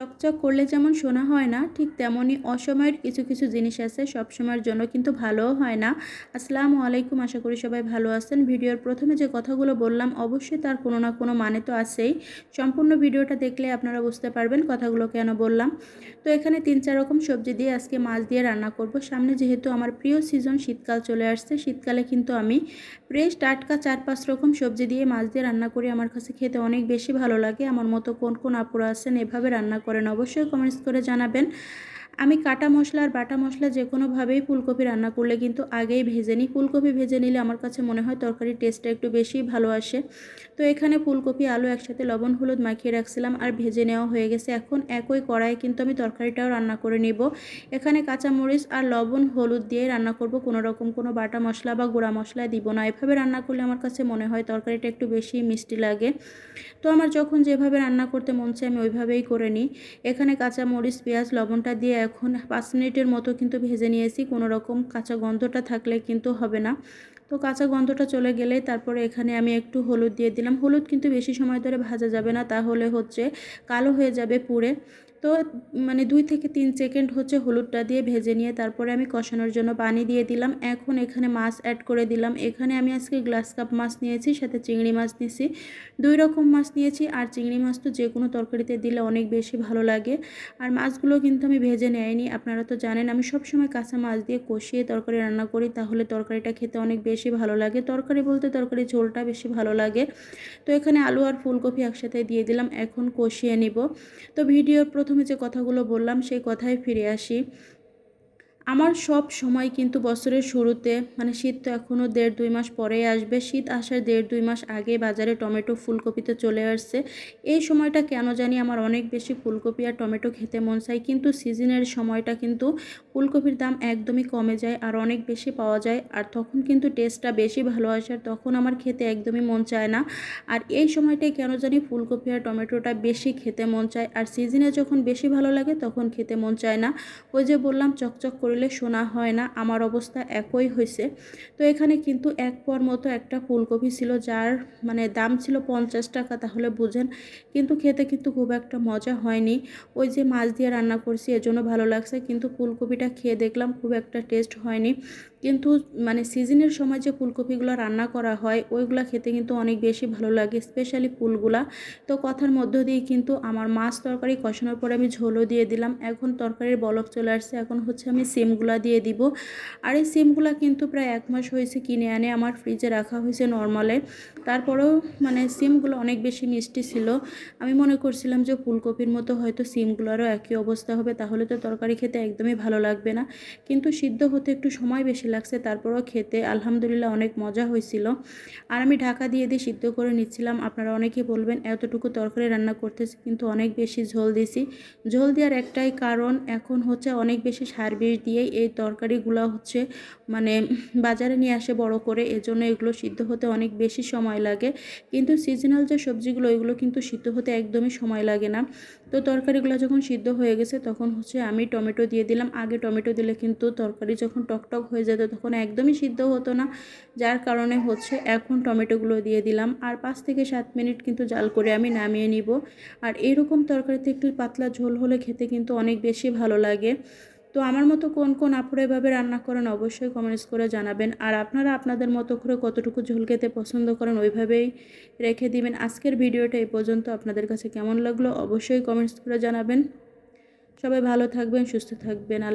চকচক করলে যেমন শোনা হয় না, ঠিক তেমনই অসময়ের কিছু কিছু জিনিস আছে সব সময়ের জন্য কিন্তু ভালোও হয় না। আসসালামু আলাইকুম, আশা করি সবাই ভালো আছেন। ভিডিওর প্রথমে যে কথাগুলো বললাম, অবশ্যই তার কোনো না কোনো মানে তো আছেই। সম্পূর্ণ ভিডিওটা দেখলে আপনারা বুঝতে পারবেন কথাগুলো কেন বললাম। তো এখানে তিন চার রকম সবজি দিয়ে আজকে মাছ দিয়ে রান্না করব। সামনে যেহেতু আমার প্রিয় সিজন শীতকাল চলে আসছে। শীতকালে কিন্তু আমি ফ্রেশ টাটকা চার পাঁচ রকম সবজি দিয়ে মাছ দিয়ে রান্না করি। আমার কাছে খেতে অনেক বেশি ভালো লাগে। আমার মতো কোন কোন আপুরা আছেন এভাবে রান্না করেন অবশ্যই কমেন্টস করে জানাবেন। আমি কাটা মশলা আর বাটা মশলা যে কোনোভাবেই ফুলকপি রান্না করলে কিন্তু আগেই ভেজে নিই। ফুলকপি ভেজে নিলে আমার কাছে মনে হয় তরকারির টেস্টটা একটু বেশি ভালো আসে। তো এখানে ফুলকপি, আলু একসাথে, লবণ, হলুদ মাখিয়ে রাখছিলাম আর ভেজে নেওয়া হয়ে গেছে। এখন একই কড়াইয়ে কিন্তু আমি তরকারিটাও রান্না করে নিব। এখানে কাঁচামরিচ আর লবণ, হলুদ দিয়ে রান্না করব। কোনো রকম কোনো বাটা মশলা বা গুঁড়া মশলা দিব না। এভাবে রান্না করলে আমার কাছে মনে হয় তরকারিটা একটু বেশি মিষ্টি লাগে। তো আমার যখন যেভাবে রান্না করতে মন চায় আমি ওইভাবেই করে নিই। এখানে কাঁচামরিচ, পেঁয়াজ, লবণটা দিয়ে এখন পাঁচ মিনিটের মতো কিন্তু ভেজে নিয়েছি। কোনো রকম কাঁচা গন্ধটা থাকলে কিন্তু হবে না। তো কাঁচা গন্ধটা চলে গেলে তারপরে এখানে আমি একটু হলুদ দিয়ে দিলাম। হলুদ কিন্তু বেশি সময় ধরে ভাজা যাবে না, তাহলে হচ্ছে কালো হয়ে যাবে পুড়ে। তো মানে দুই থেকে তিন সেকেন্ড হচ্ছে হলুদটা দিয়ে ভেজে নিয়ে তারপরে আমি কষানোর জন্য পানি দিয়ে দিলাম। এখন এখানে মাছ অ্যাড করে দিলাম। এখানে আমি আজকে গ্লাস কাপ মাছ নিয়েছি, সাথে চিংড়ি মাছ নিয়েছি। দুই রকম মাছ নিয়েছি আর চিংড়ি মাছ তো যে কোনো তরকারিতে দিলে অনেক বেশি ভালো লাগে। আর মাছগুলো কিন্তু আমি ভেজে নেয়নি। আপনারা তো জানেন, আমি সবসময় কাঁচা মাছ দিয়ে কষিয়ে তরকারি রান্না করি, তাহলে তরকারিটা খেতে অনেক বেশি ভালো লাগে। তরকারি বলতে তরকারি ঝোলটা বেশি ভালো লাগে। তো এখানে আলু আর ফুলকপি একসাথে দিয়ে দিলাম। এখন কষিয়ে নিব। তো ভিডিওর প্রথমে যে কথাগুলো বললাম সেই কথায় ফিরে আসি। আমার সব সময় কিন্তু বছরের শুরুতে মানে শীত তো এখনও দেড় দুই মাস পরেই আসবে, শীত আসার দেড় দুই মাস আগে বাজারে টমেটো, ফুলকপিতে চলে আসছে। এই সময়টা কেন জানি আমার অনেক বেশি ফুলকপি আর টমেটো খেতে মন চায়, কিন্তু সিজনের সময়টা কিন্তু ফুলকপির দাম একদমই কমে যায় আর অনেক বেশি পাওয়া যায়। আর তখন কিন্তু টেস্টটা বেশি ভালো আসে আর তখন আমার খেতে একদমই মন চায় না। আর এই সময়টাই কেন জানি ফুলকপি আর টমেটোটা বেশি খেতে মন চায়। আর সিজনে যখন বেশি ভালো লাগে তখন খেতে মন চায় না। ওই যে বললাম, চকচক করে করলে শোনা হয় না, আমার অবস্থা একই হয়েছে। তো এখানে কিন্তু এক পর মতো একটা ফুলকপি ছিল, যার মানে দাম ছিল পঞ্চাশ টাকা, তাহলে বুঝেন। কিন্তু খেতে কিন্তু খুব একটা মজা হয়নি। ওই যে মাছ দিয়ে রান্না করছি এজন্য ভালো লাগছে, কিন্তু ফুলকপিটা খেয়ে দেখলাম খুব একটা টেস্ট হয়নি। কিন্তু মানে সিজনের সময় যে ফুলকপিগুলো রান্না করা হয়, ওইগুলো খেতে কিন্তু অনেক বেশি ভালো লাগে স্পেশালি ফুলগুলা। তো কথার মধ্য দিয়ে কিন্তু আমার মাছ তরকারি কষানোর পরে আমি ঝোলও দিয়ে দিলাম। এখন তরকারির বলক চলে আসছে, এখন হচ্ছে আমি সিমগুলা দিয়ে দিব। আর এই সিমগুলা কিন্তু প্রায় এক মাস হয়েছে কিনে আনে আমার ফ্রিজে রাখা হয়েছে নর্মালে তারপরেও মানে সিমগুলো অনেক বেশি মিষ্টি ছিল। আমি মনে করছিলাম যে ফুলকপির মতো হয়তো সিমগুলোরও একই অবস্থা হবে, তাহলে তো তরকারি খেতে একদমই ভালো লাগবে না। কিন্তু সিদ্ধ হতে একটু সময় বেশি লাগছে, তারপরও খেতে আলহামদুলিল্লাহ অনেক মজা হয়েছিল। আর আমি ঢাকা দিয়ে দিয়ে সিদ্ধ করে নিচ্ছিলাম, আপনারা অনেকে বলবেন, এতটুকু তরকারি রান্না করতেছি, কিন্তু অনেক বেশি ঝোল দিছি ঝোল দেওয়ার একটাই কারণ এখন হচ্ছে অনেক বেশি সার বিষ দিয়েই এই তরকারিগুলো হচ্ছে মানে বাজারে নিয়ে আসে বড় করে, এজন্য এগুলো সিদ্ধ হতে অনেক বেশি সময় লাগে। কিন্তু সিজনাল যে সবজিগুলো এগুলো কিন্তু সিদ্ধ হতে একদমই সময় লাগে না। তো তরকারিগুলো যখন সিদ্ধ হয়ে গেছে, তখন হচ্ছে আমি টমেটো দিয়ে দিলাম। আগে টমেটো দিলে কিন্তু তরকারি যখন টকটক হয়ে যেত তখন একদমই সিদ্ধ হতো না। যার কারণে হচ্ছে এখন টমেটোগুলো দিয়ে দিলাম। আর পাঁচ থেকে সাত মিনিট কিন্তু জাল করে আমি নামিয়ে নিব। আর এরকম তরকারিতে একটু পাতলা ঝোল হলে খেতে কিন্তু অনেক বেশি ভালো লাগে। তো আমার মতো কোন কোন আপুরা এভাবে রান্না করেন অবশ্যই কমেন্টস করে জানাবেন। আর আপনারা আপনাদের মতো করে কতটুকু ঝোল খেতে পছন্দ করেন ওইভাবেই রেখে দিবেন। আজকের ভিডিওটা এই পর্যন্ত। আপনাদের কাছে কেমন লাগল অবশ্যই কমেন্টস করে জানাবেন। সবাই ভালো থাকবেন, সুস্থ থাকবেন। আল্লাহ